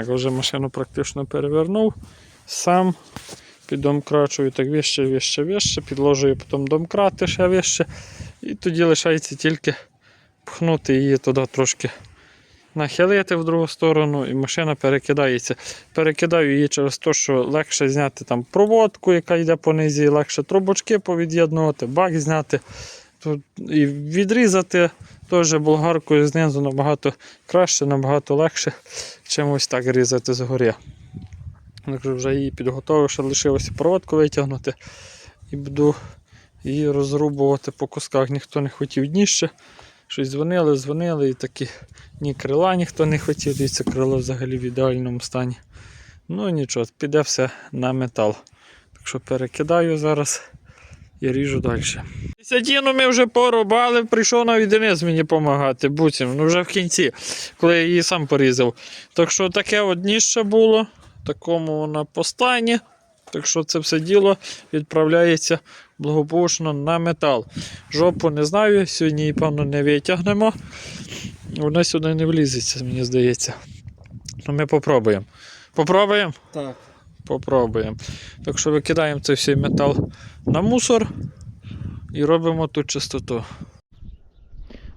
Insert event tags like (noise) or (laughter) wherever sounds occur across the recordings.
Так, вже машину практично перевернув. Сам піддомкрачую так вище, вище, вище, підложую потім домкрати ще вище. І тоді лишається тільки пхнути її туди трошки нахилити в другу сторону, і машина перекидається. Перекидаю її через те, що легше зняти там проводку, яка йде по низі, легше трубочки повід'єднувати, бак зняти. Тут і відрізати теж болгаркою знизу набагато краще, набагато легше, чим ось так різати згорі. Якщо вже її підготовив, ще лишилося проводку витягнути і буду її розрубувати по кусках. Ніхто не хотів дніще. Щось дзвонили, дзвонили і такі ні крила ніхто не хотів, дивіться, крило взагалі в ідеальному стані. Ну нічого, піде все на метал. Так що перекидаю зараз і ріжу далі. Сядіну ми вже порубали, прийшов навіть Денис мені допомагати, буцім, ну вже в кінці, коли я її сам порізав. Так що таке от дніще було, такому вона по стані. Так що це все діло відправляється благополучно на метал. Жопу не знаю, сьогодні її, певно, не витягнемо. Вона сюди не влізеться, мені здається. Ну, ми попробуємо. Попробуємо? Так. Попробуємо. Так що викидаємо цей всій метал на мусор і робимо ту чистоту.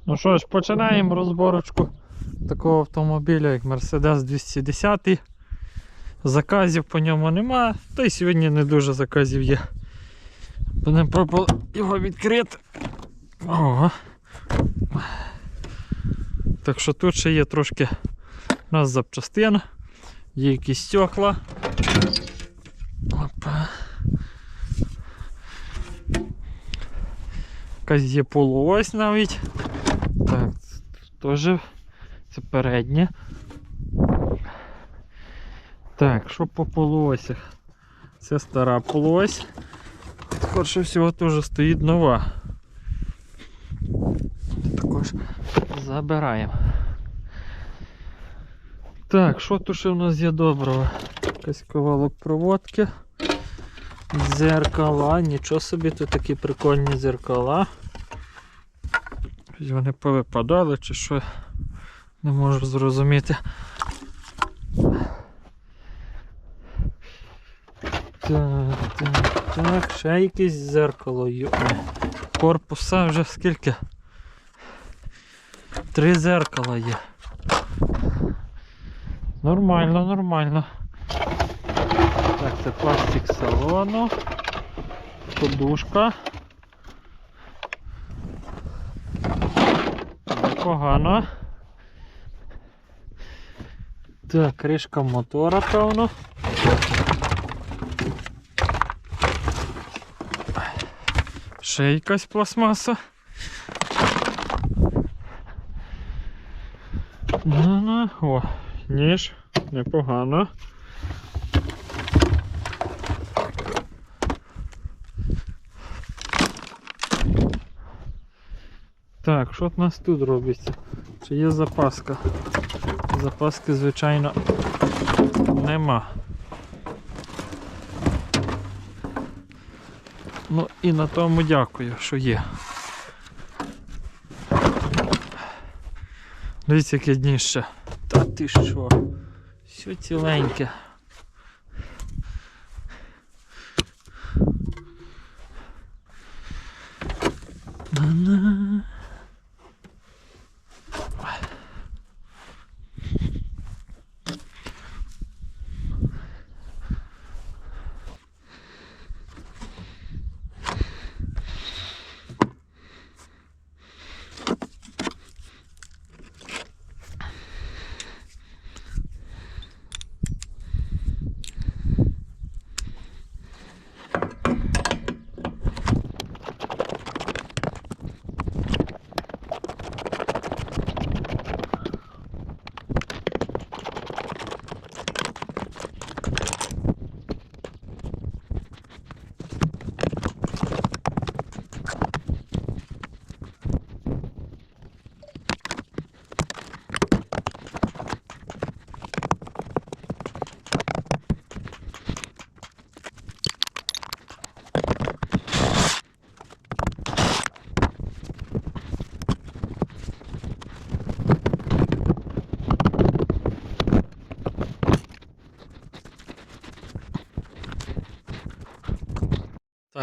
Ну що ж, починаємо розборочку такого автомобіля, як Mercedes 210. Заказів по ньому нема, та й сьогодні не дуже заказів є. Будемо пробувати його відкрити. Ого. Так що тут ще є трошки у нас запчастин, є якісь стекла. Опа. Якась є полуось навіть. Так, теж це переднє. Так, що по полуосях? Це стара полуось. Скорше всього теж стоїть нова. Також забираємо. Так, що тут ще в нас є доброго? Якийсь ковалок проводки. Дзеркала, нічого собі тут такі прикольні дзеркала. Щось Вони повипадали чи що, не можу зрозуміти. Так, так, так, ще якесь зеркало. Йо. Корпуса вже скільки? Три зеркала є. Нормально, нормально. Так, це пластик салону. Подушка. Непогано. Так, кришка мотора, певно. Ще якась пластмаса. Ну-ну, о, ніж, непогано. Так, що в нас тут робиться? Чи є запаска? Запаски, звичайно, нема. Ну і на тому дякую, що є. Дивіться, яке дніще. Та ти що? Все ціленьке.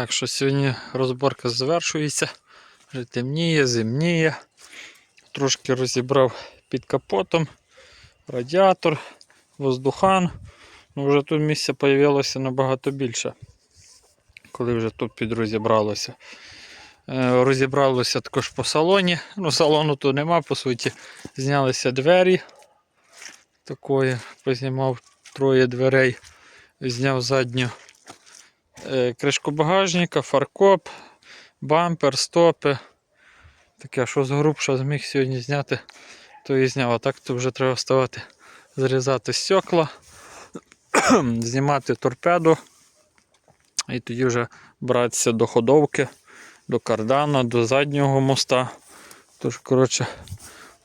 Так що сьогодні розборка завершується. Вже темніє, зимніє. Трошки розібрав під капотом, радіатор, воздухан. Ну, вже тут місця з'явилося набагато більше, коли вже тут підрозібралося. Е, Розібралося також по салоні. Ну, салону тут нема, по суті. Знялися двері. Такої, познімав троє дверей, зняв задню кришку багажника, фаркоп, бампер, стопи. Таке, що з грубша зміг сьогодні зняти, то і зняв. А так то вже треба вставати, зрізати стекла, (clears throat) знімати торпеду. І тоді вже братися до ходовки, до кардана, до заднього моста. Тож, коротше,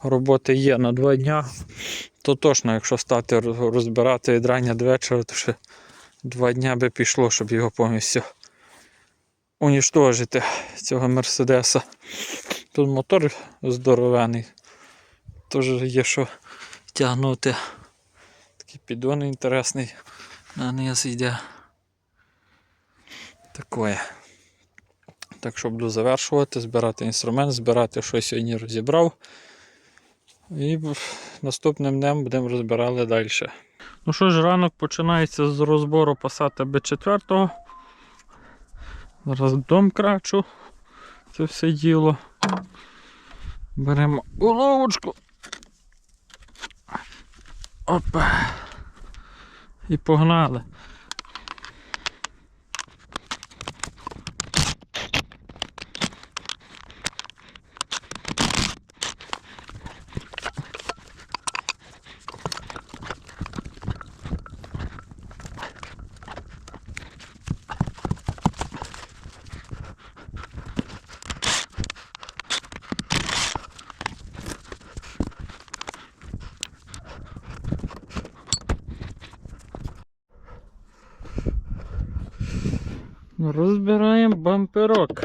роботи є на два дня. То точно, якщо стати розбирати від до вечора, то ще два дня би пішло, щоб його повністю уніштожити, цього Мерседеса. Тут мотор здоровений. Теж є що тягнути. Такий піддон інтересний на низ йде. Такое. Так що буду завершувати, збирати інструмент, збирати, що сьогодні розібрав. І наступним днем будемо розбирати далі. Ну що ж, ранок починається з розбору Passat B4. Зараз дом крачу. Це все діло. Беремо уловочку. Опа. І погнали. Розбираємо бамперок.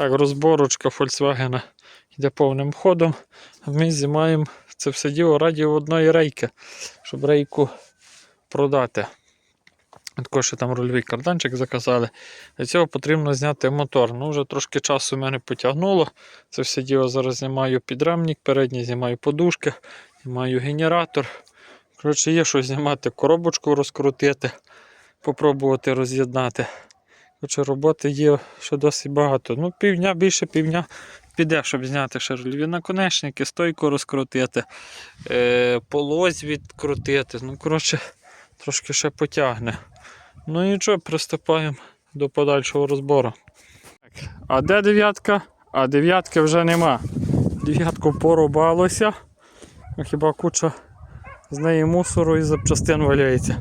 Так, розборочка Volkswagen йде повним ходом. Ми знімаємо це все діло раді одної рейки, щоб рейку продати. Також ще там рульовий карданчик заказали. Для цього потрібно зняти мотор. Ну, вже трошки часу мене потягнуло. Це все діло зараз знімаю підрамник, передній знімаю подушки, знімаю генератор. Коротше, є що знімати, коробочку розкрутити, попробувати роз'єднати. Хоча роботи є ще досить багато. Ну, півдня, більше півдня піде, щоб зняти рульові наконечники, стойку розкрутити, е, полось відкрутити. Ну, коротше, трошки ще потягне. Ну нічого, приступаємо до подальшого розбору. А де дев'ятка? А дев'ятки вже нема. Дев'ятку порубалося. Ну, Хіба куча з неї мусору і запчастин валяється.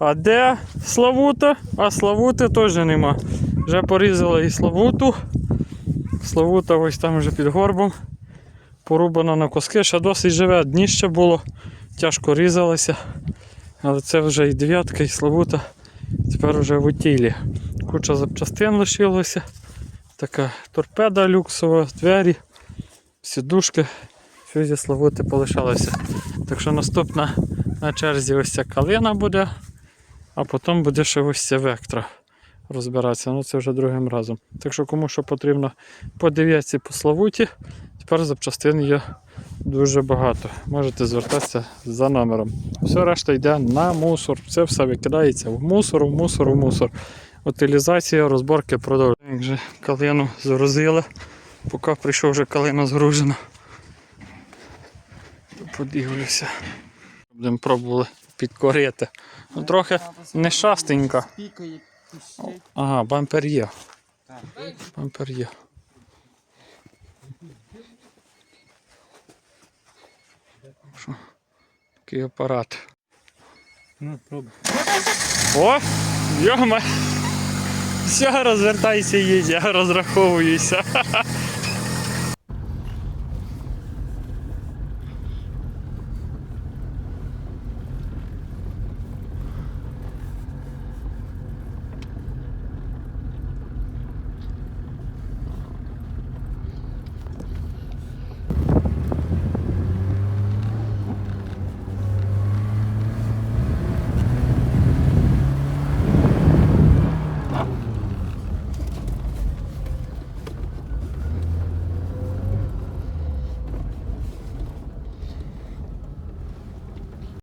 А де Славута? А Славути теж нема. Вже порізали і Славуту. Славута ось там вже під горбом. Порубана на куски, ще досить живе, дніще було, тяжко різалося. Але це вже і дев'ятка, і Славута. Тепер вже в утілі. Куча запчастин лишилося. Така торпеда люксова, двері, сідушки. Все зі Славути полишалося. Так що наступна на черзі ось ця калина буде, а потім буде ще ось ця вектора розбиратися. Ну це вже другим разом. Так що кому що потрібно по дев'ятці по Славуті, тепер запчастин є дуже багато. Можете звертатися за номером. Все решта йде на мусор. Це все викидається в мусор, в мусор, в мусор. Утилізація, розборки продовжується. Як вже калину згрузили, поки прийшов вже калина згружена. Подивлюся. Будемо пробували підкорити. Ну, трохи не шастенько. Пікає. Ага, бампер є. Бампер є. Що? Такий апарат. Ну, пробуй. О! Йома! Все, розвертайся, їдь, я розраховуюся.